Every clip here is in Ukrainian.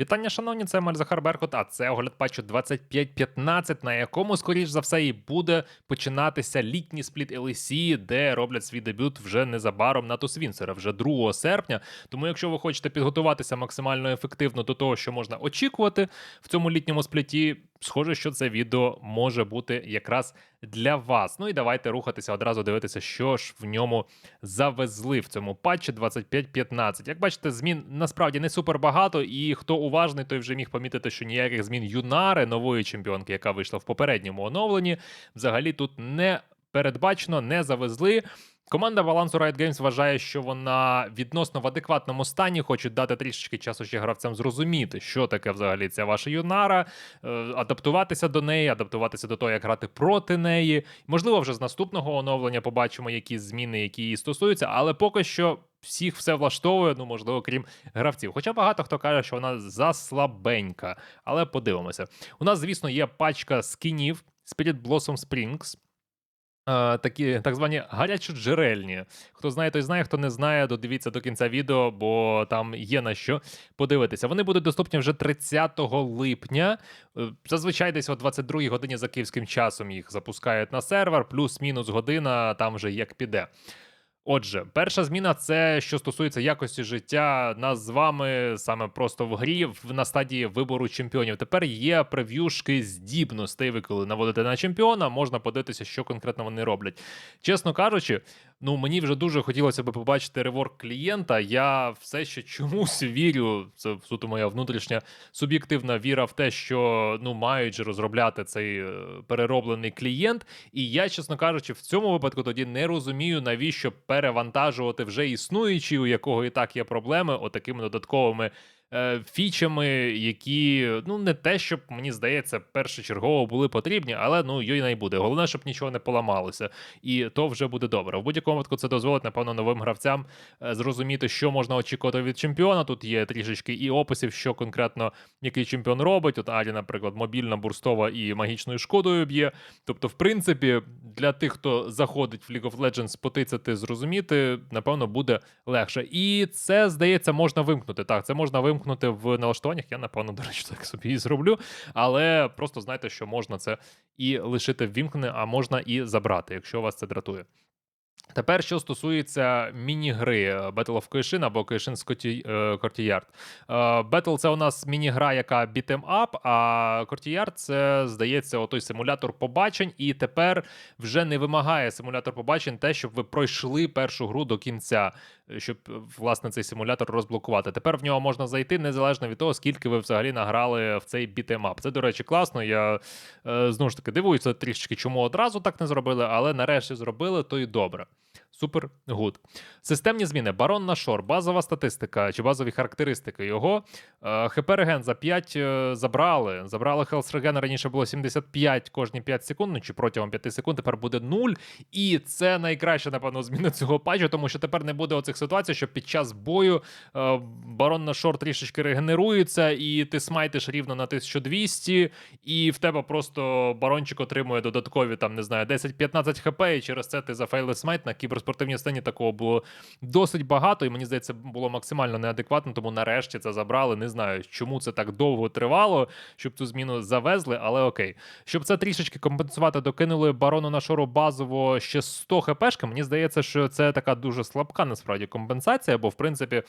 Вітання, шановні, це Мальзахар Беркут, а це огляд патчу 25.15, на якому, скоріш за все, і буде починатися літній спліт LEC, де роблять свій дебют вже незабаром на Тусвінсера, вже 2 серпня. Тому, якщо ви хочете підготуватися максимально ефективно до того, що можна очікувати в цьому літньому спліті, схоже, що це відео може бути якраз для вас. Ну і давайте рухатися одразу дивитися, що ж в ньому завезли в цьому патчі 25.15. Як бачите, змін насправді не супер багато, і хто уважний, той вже міг помітити, що ніяких змін Юнари, нової чемпіонки, яка вийшла в попередньому оновленні, взагалі тут не передбачено, не завезли. Команда балансу Riot Games вважає, що вона відносно в адекватному стані, хочуть дати трішечки часу ще гравцям зрозуміти, що таке взагалі ця ваша юнара, е, адаптуватися до неї, адаптуватися до того, як грати проти неї. Можливо, вже з наступного оновлення побачимо якісь зміни, які її стосуються, але поки що. Всіх все влаштовує, ну можливо, крім гравців. Хоча багато хто каже, що вона заслабенька. Але подивимося. У нас, звісно, є пачка скінів Spirit Blossom Springs. Е, Такі так звані гарячоджерельні. Хто знає, той знає, хто не знає, додивіться до кінця відео, бо там є на що подивитися. Вони будуть доступні вже 30 липня. Е, Зазвичай десь о 22 годині за київським часом їх запускають на сервер, плюс-мінус година, там вже як піде. Отже, перша зміна це що стосується якості життя нас з вами саме просто в грі на стадії вибору чемпіонів. Тепер є прев'юшки здібностей. Ви коли наводите на чемпіона, можна подивитися, що конкретно вони роблять. Чесно кажучи, ну мені вже дуже хотілося б побачити реворк клієнта. Я все ще чомусь вірю. Це суто моя внутрішня суб'єктивна віра в те, що ну мають же розробляти цей е, перероблений клієнт. І я, чесно кажучи, в цьому випадку тоді не розумію, навіщо перевантажувати вже існуючий, у якого і так є проблеми, отакими додатковими. Е, Фічами, які ну не те, щоб мені здається, першочергово були потрібні, але ну йой не буде. Головне, щоб нічого не поламалося, і то вже буде добре. В будь-якому випадку це дозволить, напевно, новим гравцям е, зрозуміти, що можна очікувати від чемпіона. Тут є трішечки і описів, що конкретно який чемпіон робить. От Алі, наприклад, мобільна, бурстова і магічною шкодою б'є. Тобто, в принципі, для тих, хто заходить в League of Legends, потицяти, зрозуміти, напевно, буде легше. І це, здається, можна вимкнути. Так, це можна вимкнути в налаштуваннях. Я, напевно, до речі, так собі і зроблю. Але просто знайте, що можна це і лишити ввімкнене, а можна і забрати, якщо вас це дратує. Тепер, що стосується міні-гри е, Battle of Кайшин або Courtyard. Е, Battle — це у нас міні-гра, яка beat'em up, а Courtyard — це, здається, отой симулятор побачень, і тепер вже не вимагає симулятор побачень те, щоб ви пройшли першу гру до кінця, е, щоб е, власне цей симулятор розблокувати. Тепер в нього можна зайти незалежно від того, скільки ви взагалі награли в цей beat'em up. Це, до речі, класно. Я знову ж таки дивуюся трішки, чому одразу так не зробили, але нарешті зробили, то і добре. Супер гуд. Системні зміни. Барон на шор, базова статистика чи базові характеристики його. Е, ХП реген за 5 е, забрали. Забрали Хелс реген. Раніше було 75 кожні 5 секунд, ну чи протягом 5 секунд, тепер буде 0. І це найкраща, напевно, зміна цього патчу, тому що тепер не буде оцих ситуацій, що під час бою е, барон на шор трішечки регенерується, і ти смайтиш рівно на 1200, і в тебе просто барончик отримує додаткові там, не знаю, 10-15 хп, і через це ти зафейлив смайт на кіберспортивній сцені такого було досить багато, і мені здається, було максимально неадекватно, тому нарешті це забрали. Не знаю, чому це так довго тривало, щоб цю зміну завезли, але окей. Щоб це трішечки компенсувати, докинули барону на шору базово ще 100 хпшки. Мені здається, що це така дуже слабка насправді компенсація, бо в принципі.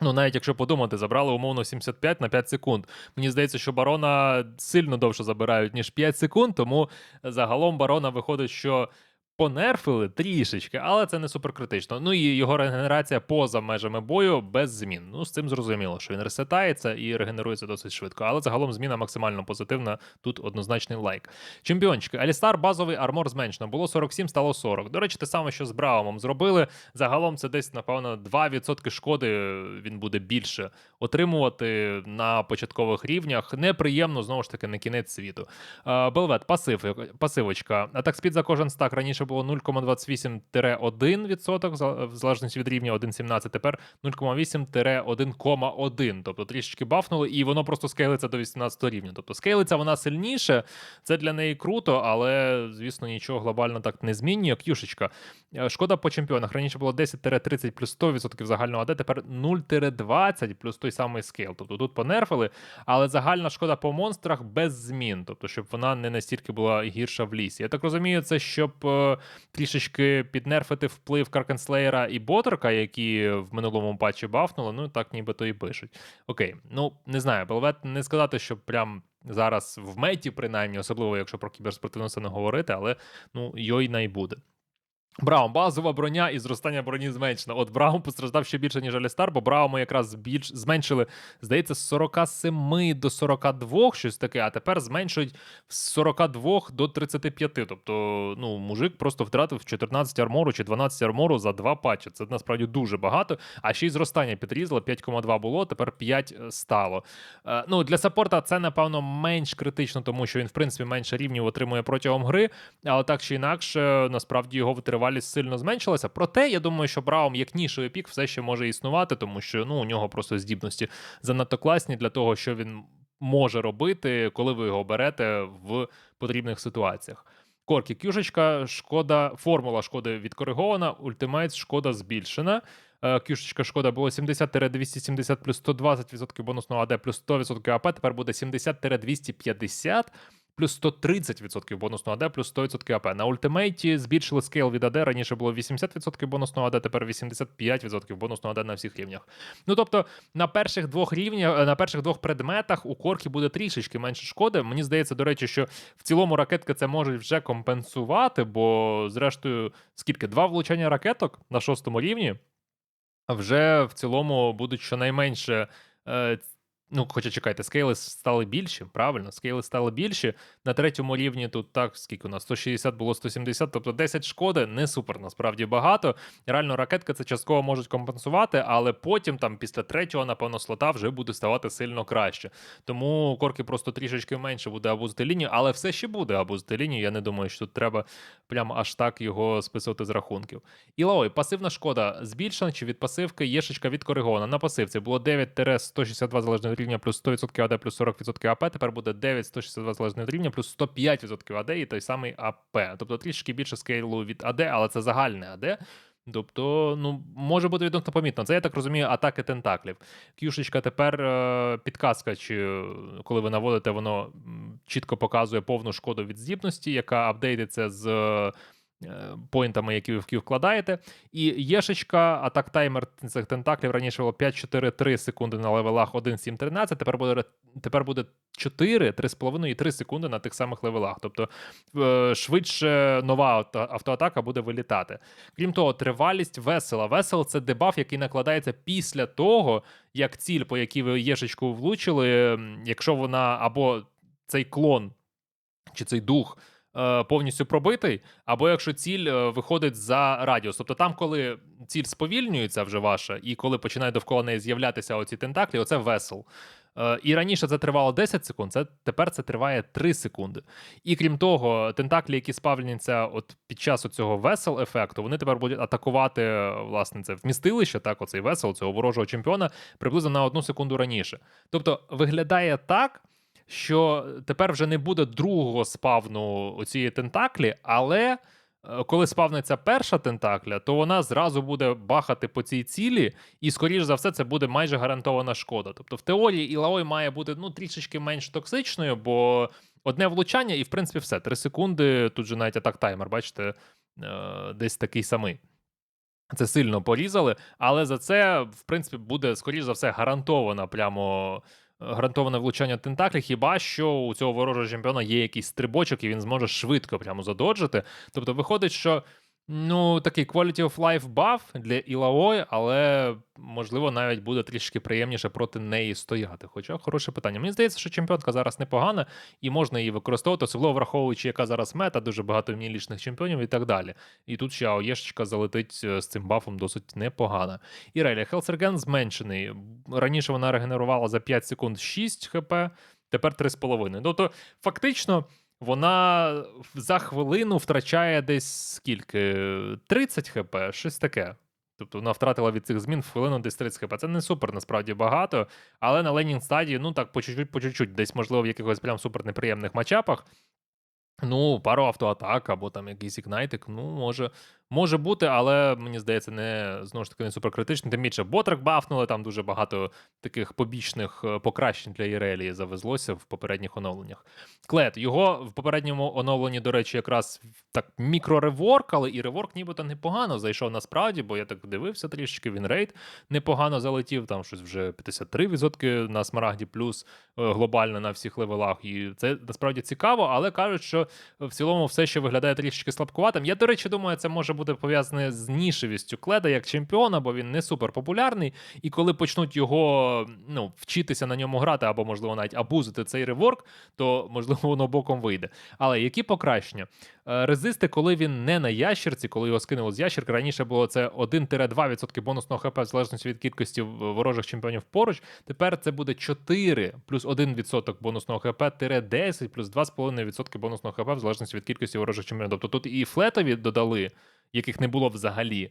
Ну, навіть якщо подумати, забрали умовно 75 на 5 секунд. Мені здається, що барона сильно довше забирають, ніж 5 секунд, тому загалом барона виходить, що понерфили трішечки, але це не суперкритично. Ну і його регенерація поза межами бою без змін. Ну, з цим зрозуміло, що він ресетається і регенерується досить швидко. Але загалом зміна максимально позитивна. Тут однозначний лайк. Чемпіончики. Алістар базовий армор зменшено. Було 47, стало 40. До речі, те саме, що з Браумом зробили. Загалом це десь, напевно, 2% шкоди він буде більше отримувати на початкових рівнях. Неприємно, знову ж таки, на кінець світу. Белвет, пасив, пасивочка. Атак спід за кожен стак раніше раніше було 0,28-1%, в залежності від рівня 1,17, тепер 0,8-1,1. Тобто трішечки бафнули, і воно просто скейлиться до 18 рівня. Тобто скейлиться вона сильніше, це для неї круто, але, звісно, нічого глобально так не змінює. К'юшечка. Е, Шкода по чемпіонах. Раніше було 10-30 плюс 100% загального АД, тепер 0-20 плюс той самий скейл. Тобто тут понерфили, але загальна шкода по монстрах без змін. Тобто, щоб вона не настільки була гірша в лісі. Я так розумію, це щоб трішечки піднерфити вплив Каркенслеєра і Ботерка, які в минулому патчі бафнули. Ну так нібито і пишуть. Окей, ну не знаю, Белвет не сказати, що прям. Зараз в меті, принаймні, особливо якщо про кіберспортивну сцену говорити, але ну йой й буде. Браум, базова броня і зростання броні зменшено. От Браум постраждав ще більше, ніж Алістар, бо Брауму якраз більш зменшили, здається, з 47 до 42, щось таке, а тепер зменшують з 42 до 35. Тобто, ну, мужик просто втратив 14 армору чи 12 армору за два патчі. Це насправді дуже багато. А ще й зростання підрізало, 5,2 було, тепер 5 стало. Е, ну, для саппорта це, напевно, менш критично, тому що він, в принципі, менше рівнів отримує протягом гри, але так чи інакше, насправді його витривалість сильно зменшилася. Проте, я думаю, що Браум як нішовий пік все ще може існувати, тому що ну, у нього просто здібності занадто класні для того, що він може робити, коли ви його берете в потрібних ситуаціях. Корки, кюшечка, шкода, формула шкоди відкоригована, ультимейт, шкода збільшена. Е, Кюшечка шкода було 70-270 плюс 120% бонусного АД плюс 100% АП, тепер буде 70-250 плюс 130% бонусного АД, плюс 100% АП. На ультимейті збільшили скейл від АД. Раніше було 80% бонусного АД, тепер 85% бонусного АД на всіх рівнях. Ну тобто на перших двох рівнях, е, на перших двох предметах у корки буде трішечки менше шкоди. Мені здається, до речі, що в цілому ракетки це можуть вже компенсувати, бо зрештою, скільки два влучання ракеток на шостому рівні вже в цілому будуть щонайменше. Ну, хоча чекайте, скейли стали більші, правильно, скейли стали більші. На третьому рівні тут так, скільки у нас 160 було 170, тобто 10 шкоди, не супер, насправді багато. Реально, ракетка це частково можуть компенсувати, але потім, там, після третього, напевно, слота вже буде ставати сильно краще. Тому корки просто трішечки менше буде абузити лінію, але все ще буде абузити лінію. Я не думаю, що тут треба прямо аж так його списувати з рахунків. Ілаой, пасивна шкода збільшена чи від пасивки єшечка відкоригована. На пасивці було 9-162 залежно від рівня плюс 100% АД плюс 40% АП, тепер буде 9-162 залежно від рівня плюс 105% АД і той самий АП. Тобто трішки більше скейлу від АД, але це загальне АД. Тобто, ну, може бути відносно помітно. Це я так розумію, атаки тентаклів. Кюшечка тепер е, підказка, чи коли ви наводите, воно чітко показує повну шкоду від здібності, яка апдейтиться з поінтами, які ви в Q вкладаєте. І єшечка, атак таймер цих тентаклів раніше було 5-4-3 секунди на левелах 1-7-13, тепер буде, тепер буде 4, 3,5 і 3 секунди на тих самих левелах. Тобто е, швидше нова автоатака буде вилітати. Крім того, тривалість весела. Весел це дебаф, який накладається після того, як ціль, по якій ви єшечку влучили, якщо вона або цей клон чи цей дух. Е, Повністю пробитий, або якщо ціль е, виходить за радіус. Тобто там, коли ціль сповільнюється вже ваша, і коли починає довкола неї з'являтися оці тентаклі, оце весел. Е, І раніше це тривало 10 секунд, це тепер це триває 3 секунди. І крім того, тентаклі, які спавняться от під час цього весел ефекту, вони тепер будуть атакувати власне це вмістилище, так, оцей весел, цього ворожого чемпіона, приблизно на одну секунду раніше. Тобто виглядає так. Що тепер вже не буде другого спавну оцієї тентаклі, але е, коли спавниться перша тентакля, то вона зразу буде бахати по цій цілі, і, скоріш за все, це буде майже гарантована шкода. Тобто, в теорії Ілаой має бути ну, трішечки менш токсичною, бо одне влучання, і в принципі все. Три секунди. Тут же навіть атак таймер, бачите, е, десь такий самий. Це сильно порізали, але за це, в принципі, буде, скоріш за все, гарантована прямо. Гарантоване влучання тентаклі, хіба що у цього ворожого чемпіона є якийсь стрибочок, і він зможе швидко прямо задоджити. Тобто виходить, що ну такий quality of life buff для Ілаой, але можливо навіть буде трішки приємніше проти неї стояти. Хоча хороше питання. Мені здається, що чемпіонка зараз непогана і можна її використовувати, особливо враховуючи, яка зараз мета, дуже багато мілічних чемпіонів і так далі. І тут ще Аоєшечка залетить е, з цим бафом досить непогано. Ірелія Хелсерген зменшений. Раніше вона регенерувала за 5 секунд 6 хп, тепер 3,5. Тобто, фактично. Вона за хвилину втрачає десь скільки? 30 хп, щось таке. Тобто вона втратила від цих змін в хвилину десь 30 хп. Це не супер, насправді багато. Але на ленінг стадії, ну так, по чуть-чуть, по чуть-чуть, десь, можливо, в якихось прям супер неприємних матчапах. Ну, пару автоатак або там якийсь ікнайтик, ну, може, може бути, але мені здається, не знову ж таки не суперкритично. Тим більше ботрак бафнули, там дуже багато таких побічних е, покращень для Ірелії завезлося в попередніх оновленнях. Клет, його в попередньому оновленні, до речі, якраз так мікрореворк, але і реворк нібито непогано зайшов насправді, бо я так дивився трішечки, він рейд непогано залетів, там щось вже 53% на смарагді, плюс е, глобально на всіх левелах. І це насправді цікаво, але кажуть, що в цілому все ще виглядає трішечки слабкуватим. Я, до речі, думаю, це може бути пов'язане з нішевістю Кледа як чемпіона, бо він не супер популярний. І коли почнуть його ну, вчитися на ньому грати, або, можливо, навіть абузити цей реворк, то можливо воно боком вийде. Але які покращення? Е, Резисти, коли він не на ящерці, коли його скинули з ящерки, раніше було це 1-2% бонусного хп в залежності від кількості ворожих чемпіонів поруч. Тепер це буде 4 плюс 1% бонусного хп, тире 10 плюс 2,5% бонусного хп в залежності від кількості ворожих чемпіонів. Тобто тут і флетові додали, яких не було взагалі,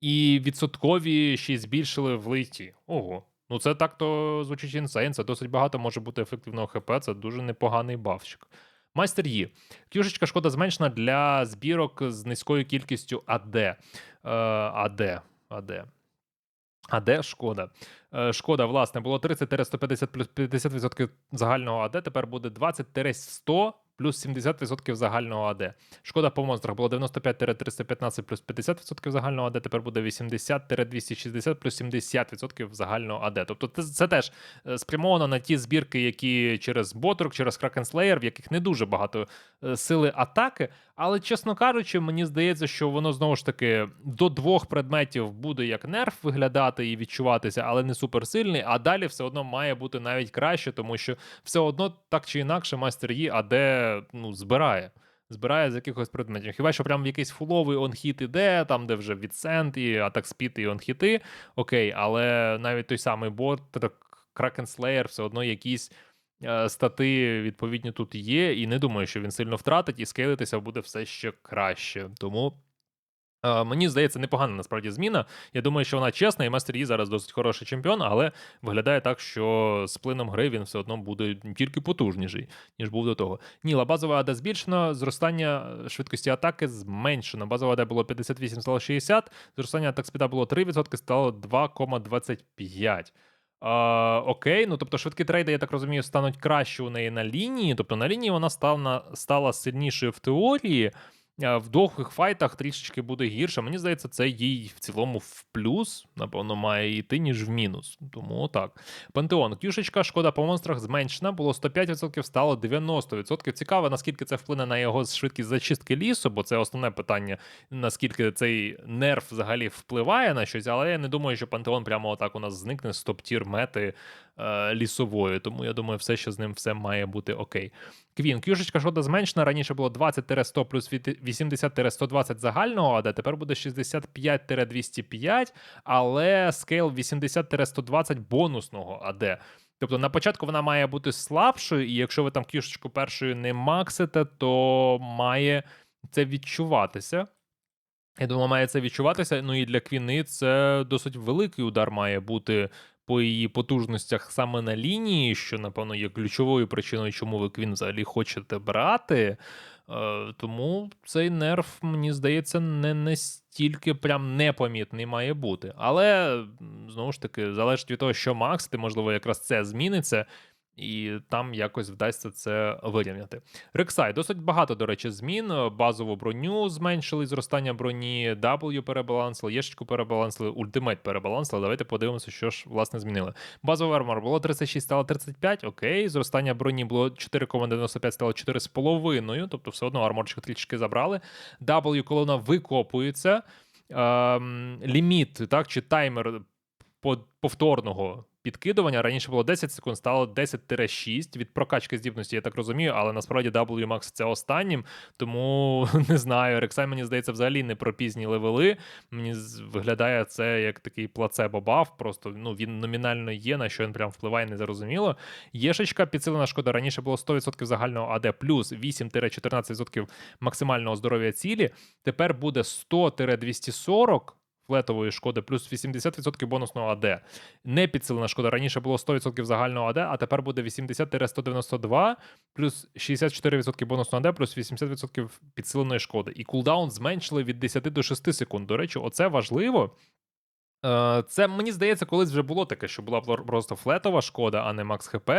і відсоткові ще й збільшили в лейті. Ого. Ну, це так-то звучить інсейн, це досить багато може бути ефективного хп, це дуже непоганий бафчик. Майстер Yi. Кюшечка шкода зменшена для збірок з низькою кількістю АД. Е, АД. АД. АД шкода. Е, шкода, власне, було 30-150 плюс 50% загального АД, тепер буде 20-100 плюс 70% загального АД. Шкода по монстрах було 95-315 плюс 50% загального АД, тепер буде 80-260 плюс 70% загального АД. Тобто це, це теж е, спрямовано на ті збірки, які через Ботрок, через Slayer, в яких не дуже багато е, сили атаки. Але, чесно кажучи, мені здається, що воно знову ж таки до двох предметів буде як нерф виглядати і відчуватися, але не суперсильний. А далі все одно має бути навіть краще, тому що все одно так чи інакше майстер Yi Ну, збирає. Збирає з якихось предметів. Хіба що прям в якийсь фуловий онхіт іде, там, де вже відсент, і атак спіт, і онхіти. Окей, але навіть той самий Kraken Slayer, все одно якісь е, стати відповідні тут є, і не думаю, що він сильно втратить, і скейлитися буде все ще краще. Тому. Е, Мені здається, непогана насправді зміна. Я думаю, що вона чесна, і Мастер Yi зараз досить хороший чемпіон, але виглядає так, що з плином гри він все одно буде тільки потужніший, ніж був до того. Ніла, базова АД збільшено, зростання швидкості атаки зменшено. Базова АД було 58, стало 60, зростання атак спіда було 3%, стало 2,25. А, окей, ну тобто швидкі трейди, я так розумію, стануть краще у неї на лінії. Тобто на лінії вона стала, стала сильнішою в теорії. А В довгих файтах трішечки буде гірше. Мені здається, це їй в цілому в плюс, напевно, має йти, ніж в мінус. Тому так. Пантеон. Кюшечка, шкода по монстрах зменшена. Було 105%, стало 90%. Цікаво, наскільки це вплине на його швидкість зачистки лісу, бо це основне питання, наскільки цей нерв взагалі впливає на щось. Але я не думаю, що Пантеон прямо отак у нас зникне з топ-тір мети е, лісової. Тому я думаю, все, що з ним все має бути окей. Квін, кюшечка шкода зменшена. Раніше було 20-100 плюс 80-120 загального АД, тепер буде 65-205, але скейл 80-120 бонусного АД. Тобто на початку вона має бути слабшою, і якщо ви там кюшечку першою не максите, то має це відчуватися. Я думаю, має це відчуватися. Ну і для Квіни це досить великий удар має бути по її потужностях саме на лінії, що, напевно, є ключовою причиною, чому ви Квін взагалі хочете брати. Е, Тому цей нерв, мені здається, не настільки прям непомітний має бути. Але знову ж таки, залежить від того, що Макс, ти, можливо, якраз це зміниться. І там якось вдасться це вирівняти. Рексай досить багато, до речі, змін. Базову броню зменшили зростання броні, W перебалансили, єшечку перебалансили, ультимейт перебалансили. Давайте подивимося, що ж власне змінили. Базовий армор було 36, стало 35. Окей, зростання броні було 4,95, стало 4,5. Тобто, все одно арморчик трішки забрали. W, коли вона викопується. Ем, ліміт, так, чи таймер повторного підкидування. Раніше було 10 секунд, стало 10-6 від прокачки здібності, я так розумію, але насправді WMAX це останнім, тому не знаю. Рексай, мені здається, взагалі не про пізні левели. Мені виглядає це як такий плацебо баф. Просто ну він номінально є, на що він прям впливає, незрозуміло. Єшечка, підсилена шкода. Раніше було 100% загального АД плюс 8-14% максимального здоров'я цілі. Тепер буде 100-240 флетової шкоди, плюс 80% бонусного АД. Не підсилена шкода. Раніше було 100% загального АД, а тепер буде 80-192, плюс 64% бонусного АД, плюс 80% підсиленої шкоди. І кулдаун зменшили від 10 до 6 секунд. До речі, оце важливо. Е, Це мені здається, колись вже було таке, що була просто флетова шкода, а не макс ХП.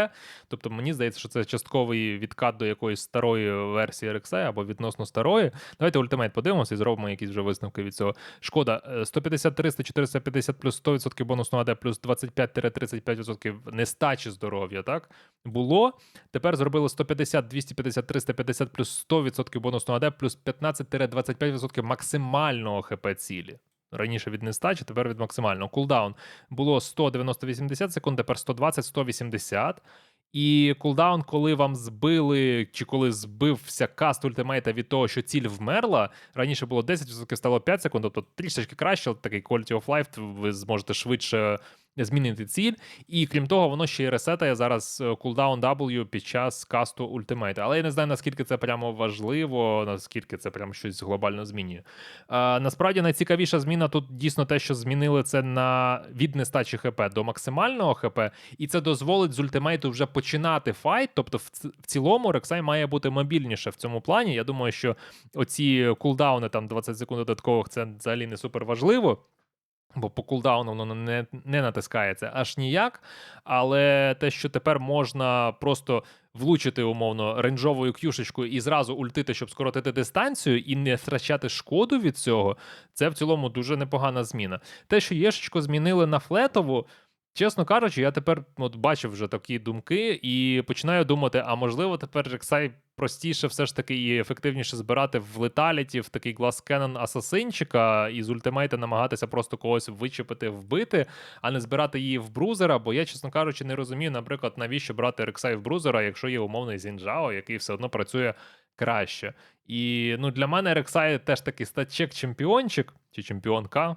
Тобто мені здається, що це частковий відкат до якоїсь старої версії RXA або відносно старої. Давайте ультимейт подивимося і зробимо якісь вже висновки від цього. Шкода е, 150, 300, 450 плюс 100% бонусного АД, плюс 25-35% нестачі здоров'я, так? Було. Тепер зробили 150, 250, 350 плюс 100% бонусного АД, плюс 15-25% максимального ХП цілі. Раніше від нестачі, тепер від максимального. Кулдаун було 190-80 секунд, тепер 120-180. І кулдаун, коли вам збили, чи коли збився каст ультимейта від того, що ціль вмерла, раніше було 10%, стало 5 секунд, тобто трішечки краще, але такий quality of life, ви зможете швидше змінити ціль. І крім того, воно ще й ресетає зараз е, кулдаун W під час касту ультимейта. Але я не знаю, наскільки це прямо важливо, наскільки це прямо щось глобально змінює. А, насправді найцікавіша зміна тут дійсно те, що змінили це на від нестачі ХП до максимального ХП, і це дозволить з ультимейту вже починати файт. Тобто, в цілому Рексай має бути мобільніше в цьому плані. Я думаю, що оці кулдауни там 20 секунд додаткових це взагалі не супер важливо. Бо по кулдауну воно не, не натискається аж ніяк. Але те, що тепер можна просто влучити умовно рейнджовою кюшечкою і зразу ультити, щоб скоротити дистанцію і не втрачати шкоду від цього, це в цілому дуже непогана зміна. Те, що Єшечко змінили на флетову. Чесно кажучи, я тепер от бачив вже такі думки і починаю думати: а можливо, тепер Рексай простіше все ж таки і ефективніше збирати в леталіті, в такий глас Кеннон асасинчика і з ультимейта намагатися просто когось вичепити, вбити, а не збирати її в брузера. Бо я, чесно кажучи, не розумію, наприклад, навіщо брати Рексай в брузера, якщо є умовний Зінджао, який все одно працює краще. І ну, для мене Рексай теж такий статчек-чемпіончик чи чемпіонка,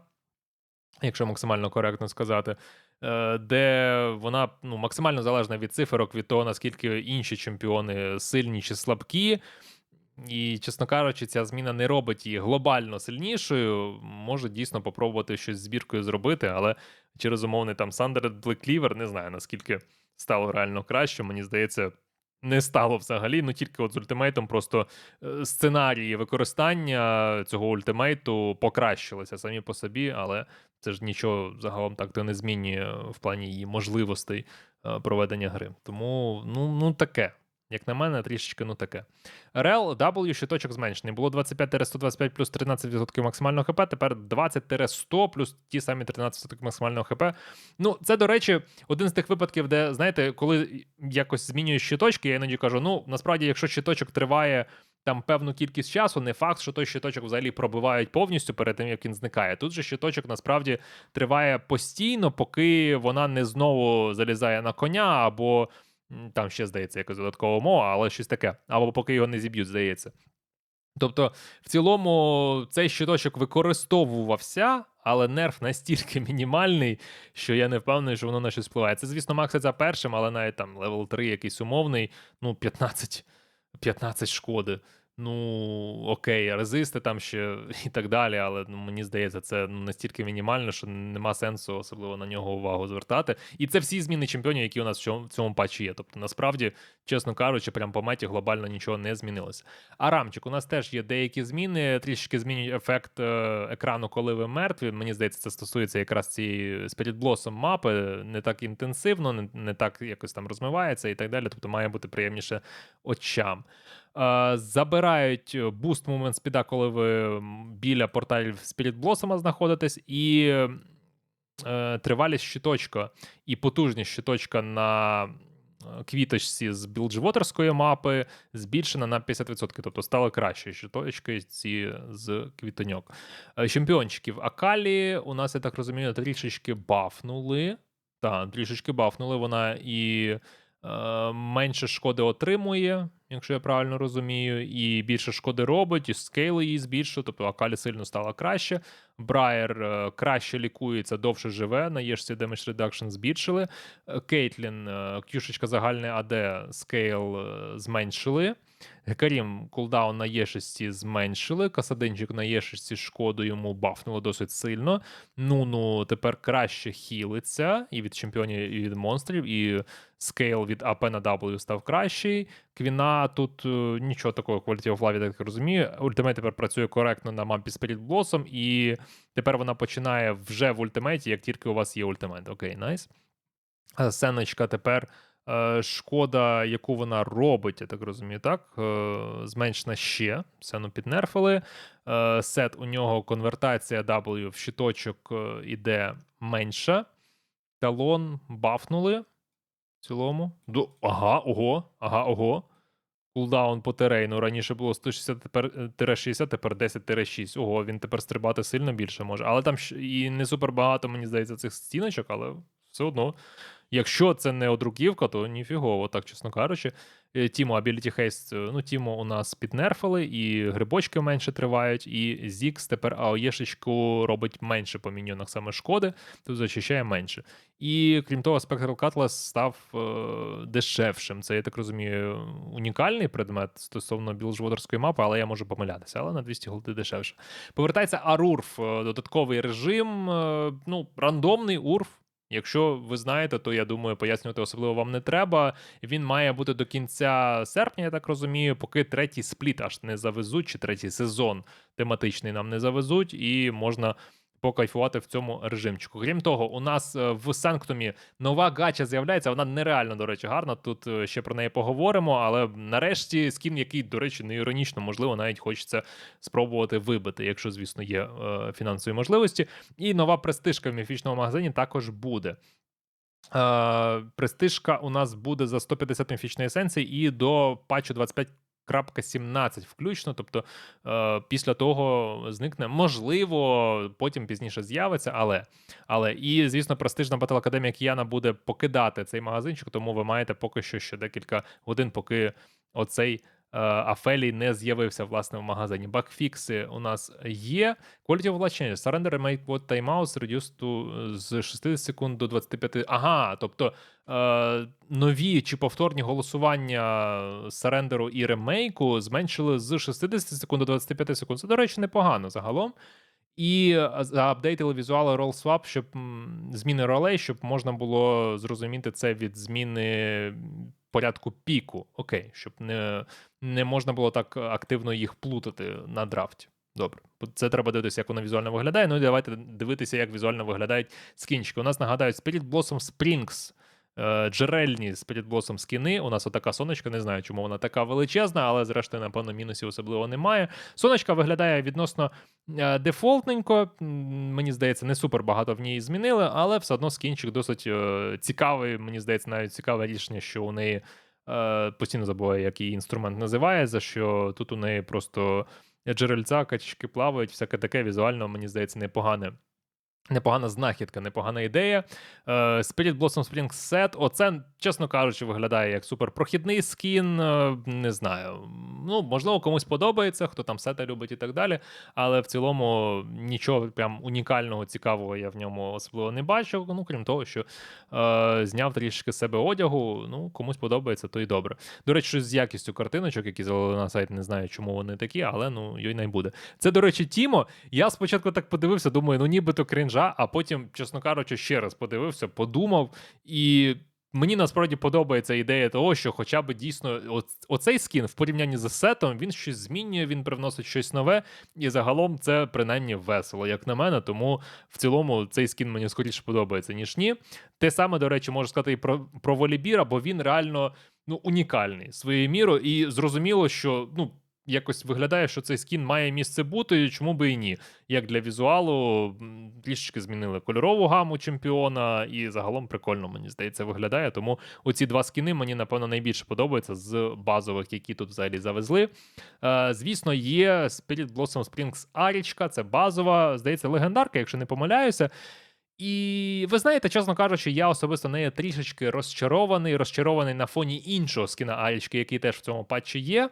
якщо максимально коректно сказати. Е, Де вона ну, максимально залежна від циферок, від того, наскільки інші чемпіони сильні чи слабкі. І, чесно кажучи, ця зміна не робить її глобально сильнішою. Може дійсно попробувати щось з збіркою зробити, але через умовний там Сандер Блеклівер не знаю, наскільки стало реально краще. Мені здається, не стало взагалі. Ну тільки от з ультимейтом просто е, сценарії використання цього ультимейту покращилися самі по собі, але це ж нічого загалом так то не змінює в плані її можливостей е, проведення гри. Тому ну, ну таке. Як на мене, трішечки ну таке. Рел W щиточок зменшений. Було 25-125 плюс 13% максимального ХП, тепер 20-100 плюс ті самі 13% максимального ХП. Ну, це, до речі, один з тих випадків, де, знаєте, коли якось змінюєш щиточки, я іноді кажу: ну, насправді, якщо щиточок триває там певну кількість часу, не факт, що той щиточок взагалі пробивають повністю перед тим, як він зникає. Тут же щиточок насправді триває постійно, поки вона не знову залізає на коня або. Там ще здається якась додаткова мова, але щось таке. Або поки його не зіб'ють, здається. Тобто, в цілому, цей щиточок використовувався, але нерв настільки мінімальний, що я не впевнений, що воно на щось впливає. Це, звісно, макситься першим, але навіть там левел 3 якийсь умовний, ну, 15, 15 шкоди. Ну, окей, резисти там ще і так далі, але ну, мені здається, це ну, настільки мінімально, що нема сенсу особливо на нього увагу звертати. І це всі зміни чемпіонів, які у нас в цьому, патчі є. Тобто, насправді, чесно кажучи, прям по меті глобально нічого не змінилося. А рамчик, у нас теж є деякі зміни, трішки змінюють ефект е, екрану, коли ви мертві. Мені здається, це стосується якраз цієї Blossom мапи, не так інтенсивно, не, не так якось там розмивається і так далі. Тобто має бути приємніше очам. Е, Забирають буст момент спіда, коли ви біля порталів Blossom знаходитесь, і е, тривалість щиточка і потужність щиточка на е, квіточці з білджвотерської мапи збільшена на 50%, тобто стали краще щиточки ці з квітоньок. Чемпіончиків Акалі у нас, я так розумію, трішечки бафнули. Так, трішечки бафнули. Вона і е, менше шкоди отримує, якщо я правильно розумію, і більше шкоди робить, і скейл її збільшив, тобто Акалі сильно стала краще. Брайер е, краще лікується, довше живе, на єшці Damage Reduction збільшили. Е, Кейтлін, е, кюшечка загальне АД, скейл зменшили. Гекарім кулдаун на Є6 зменшили. Касадинчик на Є6 шкоду йому бафнуло досить сильно. Нуну тепер краще хілиться і від чемпіонів, і від монстрів, і скейл від АП на W став кращий. Квіна тут е, нічого такого Quality of Life, я так розумію. Ультимейт тепер працює коректно на мапі Spirit Blossom, і тепер вона починає вже в ультимейті, як тільки у вас є ультимейт. Окей, найс. А Сеночка тепер е, шкода, яку вона робить, я так розумію, так? Е, зменшена ще. Сену піднерфили. Е, сет у нього конвертація W в щиточок е, іде менша. Талон бафнули в цілому. Ага, ого, ага, ого. Кулдаун по терейну. Раніше було 160 тепер е, тире 60, тепер 10-6. Ого, він тепер стрибати сильно більше може. Але там і не супер багато, мені здається, цих стіночок, але все одно. Якщо це не одруківка, то ніфігово, так чесно кажучи. Е, Тімо Ability Haste, е, ну, Тімо у нас піднерфили, і грибочки менше тривають, і Зікс тепер АОЄшечку робить менше по міньйонах саме шкоди, тут зачищає менше. І крім того, Spectral Cutlass став е, дешевшим. Це, я так розумію, унікальний предмет стосовно білжводерської мапи, але я можу помилятися, але на 200 голди дешевше. Повертається Арурф, е, додатковий режим, е, ну, рандомний урф. Якщо ви знаєте, то я думаю, пояснювати особливо вам не треба. Він має бути до кінця серпня, я так розумію, поки третій спліт аж не завезуть, чи третій сезон тематичний нам не завезуть, і можна покайфувати в цьому режимчику. Крім того, у нас е, в Санктумі нова гача з'являється. Вона нереально, до речі, гарна. Тут е, ще про неї поговоримо. Але нарешті скін, який, до речі, не іронічно, можливо, навіть хочеться спробувати вибити, якщо, звісно, є е, фінансові можливості. І нова престижка в міфічному магазині також буде. Е, престижка у нас буде за 150 міфічної есенції і до патчу 25.17 включно. Тобто е, після того зникне. Можливо, потім пізніше з'явиться, але. але і, звісно, престижна Battle Академія Кіяна буде покидати цей магазинчик, тому ви маєте поки що ще декілька годин, поки оцей. Е, Афелій не з'явився власне в магазині. Бакфікси у нас є. Quality of Life Changes. Surrender make what timeouts reduced to з 60 секунд до 25. Ага, тобто е, нові чи повторні голосування сарендеру і ремейку зменшили з 60 секунд до 25 секунд. Це, до речі, непогано загалом. І е, заапдейтили візуали Roll Swap, щоб зміни ролей, щоб можна було зрозуміти це від зміни порядку піку. Окей, щоб не, не можна було так активно їх плутати на драфті. Добре, це треба дивитися, як воно візуально виглядає. Ну і давайте дивитися, як візуально виглядають скінчики. У нас нагадають Spirit Blossom Springs. е, Джерельні Spirit Blossom скіни. У нас отака сонечка. Не знаю, чому вона така величезна, але зрештою, напевно, мінусів особливо немає. Сонечка виглядає відносно е, дефолтненько. Мені здається, не супер багато в ній змінили, але все одно скінчик досить е, цікавий. Мені здається, навіть цікаве рішення, що у неї е, постійно забуваю, як її інструмент називається. Що тут у неї просто джерельця, качки плавають, всяке таке візуально, мені здається, непогане. Непогана знахідка, непогана ідея. Е, Spirit Blossom Spring Set. Оце, чесно кажучи, виглядає як суперпрохідний скін. е, Не знаю. Ну, можливо, комусь подобається, хто там сета любить і так далі. Але в цілому нічого прям унікального, цікавого я в ньому особливо не бачив. Ну, крім того, що е, зняв трішки себе одягу. Ну, комусь подобається, то й добре. До речі, з якістю картиночок, які залили на сайт, не знаю, чому вони такі, але ну, й не буде. Це, до речі, Тімо. Я спочатку так подивився, думаю, ну нібито крінжа, а потім, чесно кажучи, ще раз подивився, подумав і. Мені насправді подобається ідея того, що хоча б дійсно оцей скін в порівнянні з сетом він щось змінює, він привносить щось нове, і загалом це принаймні весело, як на мене. Тому в цілому цей скін мені скоріше подобається, ніж ні. Те саме, до речі, можу сказати і про, про Волібіра, бо він реально ну, унікальний своєю мірою, і зрозуміло, що ну. Якось виглядає, що цей скін має місце бути, чому би і ні. Як для візуалу, трішечки змінили кольорову гаму чемпіона, і загалом прикольно, мені здається, виглядає. Тому оці два скіни мені, напевно, найбільше подобаються з базових, які тут взагалі завезли. Е, звісно, є Spirit Blossom Springs Арічка, це базова, здається, легендарка, якщо не помиляюся. І ви знаєте, чесно кажучи, я особисто нею трішечки розчарований, розчарований на фоні іншого скіна Арічки, який теж в цьому патчі є.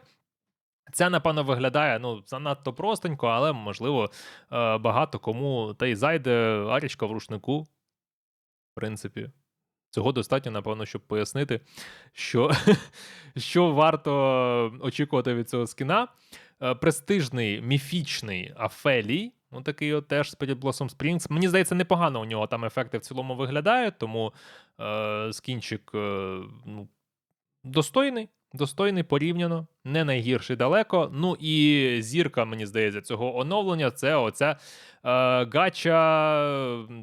Це, напевно, виглядає ну, занадто простенько, але, можливо, е, багато кому та й зайде Арічка в рушнику. В принципі, цього достатньо, напевно, щоб пояснити, що, що варто очікувати від цього скіна. Е, Престижний, міфічний Афелій. Ну, такий от теж Spirit Blossom Springs. Мені здається, непогано у нього там ефекти в цілому виглядають, тому е, скінчик е, ну, достойний. Достойний порівняно, не найгірший далеко. Ну і зірка, мені здається, цього оновлення це оця е, гача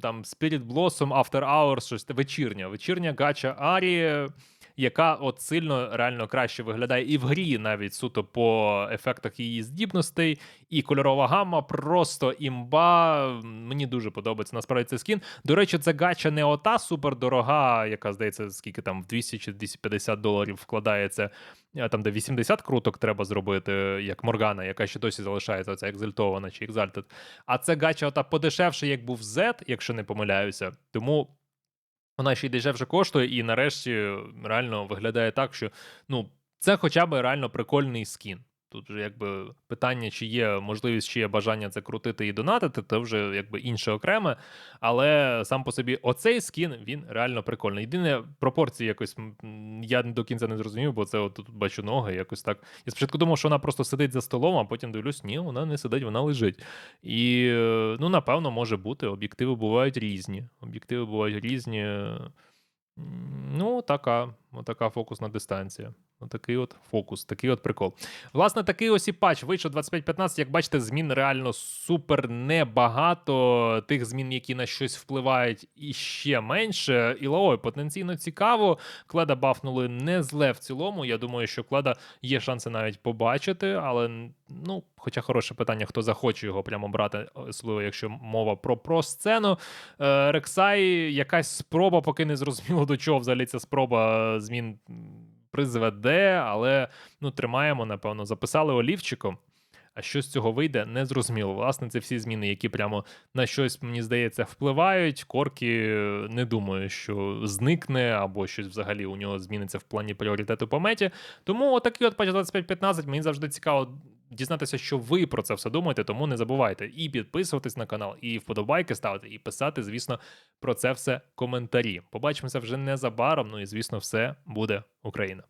там Spirit Blossom After Hours, щось вечірня. Вечірня гача Арі, яка от сильно реально краще виглядає і в грі, навіть суто по ефектах її здібностей, і кольорова гамма просто імба. Мені дуже подобається насправді цей скін. До речі, це гача не ота супердорога, яка здається, скільки там в 200 чи 250 доларів вкладається, там де 80 круток треба зробити, як Моргана, яка ще досі залишається, оця екзальтована чи екзальтед. А це гача ота подешевше, як був Z, якщо не помиляюся. Тому. Вона ще й дешевше коштує, і нарешті реально виглядає так, що ну, це хоча б реально прикольний скін. Тут вже якби питання, чи є можливість, чи є бажання це крутити і донатити, це вже якби інше окреме. Але сам по собі оцей скін він реально прикольний. Єдине, пропорції якось я до кінця не зрозумів, бо це от тут бачу ноги, якось так. Я спочатку думав, що вона просто сидить за столом, а потім дивлюсь, ні, вона не сидить, вона лежить. І е, ну, напевно, може бути. Об'єктиви бувають різні. Об'єктиви бувають різні. Ну, така, така фокусна дистанція. Отакий от фокус, такий от прикол. Власне, такий ось і патч вийшов 25.15. Як бачите, змін реально супер небагато. Тих змін, які на щось впливають, і ще менше. І лаой, потенційно цікаво. Кледа бафнули не зле в цілому. Я думаю, що кледа є шанси навіть побачити, але ну, хоча хороше питання, хто захоче його прямо брати, особливо якщо мова про про сцену. Е, Рексай, якась спроба, поки не зрозуміло до чого взагалі ця спроба е, змін призведе, але ну, тримаємо, напевно, записали олівчиком. А що з цього вийде, не зрозуміло. Власне, це всі зміни, які прямо на щось, мені здається, впливають. Корки е, не думаю, що зникне або щось взагалі у нього зміниться в плані пріоритету по меті. Тому отакий от патч 2515 мені завжди цікаво дізнатися, що ви про це все думаєте. Тому не забувайте і підписуватись на канал, і вподобайки ставити, і писати, звісно, про це все коментарі. Побачимося вже незабаром. Ну і звісно, все буде Україна.